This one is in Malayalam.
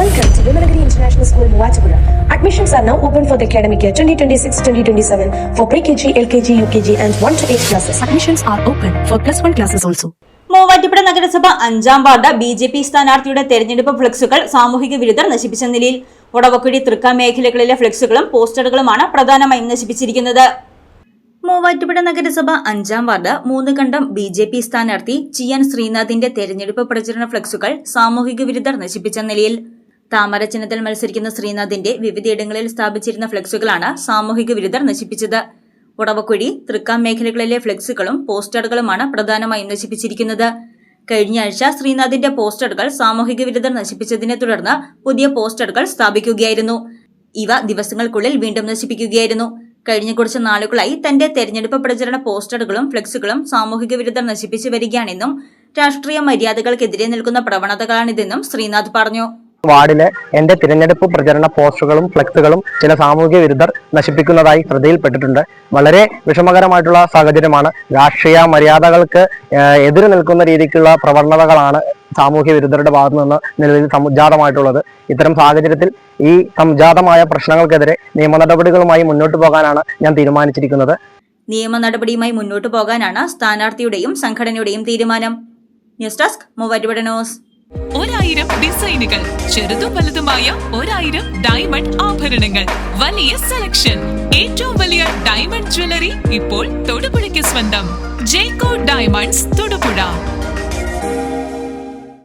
Welcome to Vimalagiri International School. Admissions are now open for the academic year 2026-2027 for pre-KG, LKG, UKG and 1 to 8 classes. Admissions are open for plus 1 classes also. Muvattupuzha നഗരസഭ അഞ്ചാം വാർഡ് ബി ജെ പി സ്ഥാനാർത്ഥിയുടെ തെരഞ്ഞെടുപ്പ് ഫ്ലക്സുകൾ സാമൂഹിക വിരുദ്ധർ നശിപ്പിച്ച നിലയിൽ ഉടവക്കുഴി തൃക്ക മേഖലകളിലെ ഫ്ലക്സുകളും പോസ്റ്ററുകളുമാണ് പ്രധാനമായും നശിപ്പിച്ചിരിക്കുന്നത് മൂവാറ്റുപുഴ നഗരസഭ അഞ്ചാം വാർഡ് മൂന്ന് കണ്ടം ബി ജെ പി സ്ഥാനാർത്ഥി ചിയാൻ ശ്രീനാഥിന്റെ തെരഞ്ഞെടുപ്പ് പ്രചരണ ഫ്ലക്സുകൾ സാമൂഹിക വിരുദ്ധർ നശിപ്പിച്ച നിലയിൽ താമര ചിഹ്നത്തിൽ മത്സരിക്കുന്ന ശ്രീനാഥിന്റെ വിവിധയിടങ്ങളിൽ സ്ഥാപിച്ചിരുന്ന ഫ്ലക്സുകളാണ് സാമൂഹിക വിരുദ്ധർ നശിപ്പിച്ചത്. ഉടവക്കുഴി തൃക്കാം മേഖലകളിലെ ഫ്ലക്സുകളും പോസ്റ്ററുകളുമാണ് പ്രധാനമായും നശിപ്പിച്ചിരിക്കുന്നത്. കഴിഞ്ഞ ആഴ്ച ശ്രീനാഥിന്റെ പോസ്റ്ററുകൾ സാമൂഹിക വിരുദ്ധർ നശിപ്പിച്ചതിനെ തുടർന്ന് പുതിയ പോസ്റ്ററുകൾ സ്ഥാപിക്കുകയായിരുന്നു. ഇവ ദിവസങ്ങൾക്കുള്ളിൽ വീണ്ടും നശിപ്പിക്കുകയായിരുന്നു. കഴിഞ്ഞ കുറച്ച് നാളുകളായി തന്റെ തെരഞ്ഞെടുപ്പ് പ്രചരണ പോസ്റ്ററുകളും ഫ്ലെക്സുകളും സാമൂഹിക വിരുദ്ധർ നശിപ്പിച്ചു വരികയാണെന്നും രാഷ്ട്രീയ മര്യാദകൾക്കെതിരെ നിൽക്കുന്ന പ്രവണതകളാണിതെന്നും ശ്രീനാഥ് പറഞ്ഞു. വാർഡിലെ എന്റെ തിരഞ്ഞെടുപ്പ് പ്രചരണ പോസ്റ്ററുകളും ഫ്ലക്സുകളും ചില സാമൂഹിക വിരുദ്ധർ നശിപ്പിക്കുന്നതായി ശ്രദ്ധയിൽപ്പെട്ടിട്ടുണ്ട്. വളരെ വിഷമകരമായിട്ടുള്ള സാഹചര്യമാണ്. രാഷ്ട്രീയ മര്യാദകൾക്ക് എതിര് നിൽക്കുന്ന രീതിക്കുള്ള പ്രവണതകളാണ് സാമൂഹ്യ വിരുദ്ധരുടെ ഭാഗത്തു നിന്ന് നിലവിൽ സംജാതമായിട്ടുള്ളത്. ഇത്തരം സാഹചര്യത്തിൽ ഈ സംജാതമായ പ്രശ്നങ്ങൾക്കെതിരെ നിയമ നടപടികളുമായി മുന്നോട്ട് പോകാനാണ് ഞാൻ തീരുമാനിച്ചിരിക്കുന്നത്. നിയമ നടപടിയുമായി മുന്നോട്ടു പോകാനാണ് സ്ഥാനാർത്ഥിയുടെയും സംഘടനയുടെയും തീരുമാനം. News desk Muvattupuzha news. ഒരായിരം ഡിസൈനുകൾ ചെറുതും വലുതുമായ ഒരായിരം ഡയമണ്ട് ആഭരണങ്ങൾ. വലിയ സെലക്ഷൻ ഏറ്റവും വലിയ ഡയമണ്ട് ജ്വല്ലറി ഇപ്പോൾ തൊടുപുഴയ്ക്ക് സ്വന്തം. ജേക്കോ ഡയമണ്ട്സ് തൊടുപുഴ.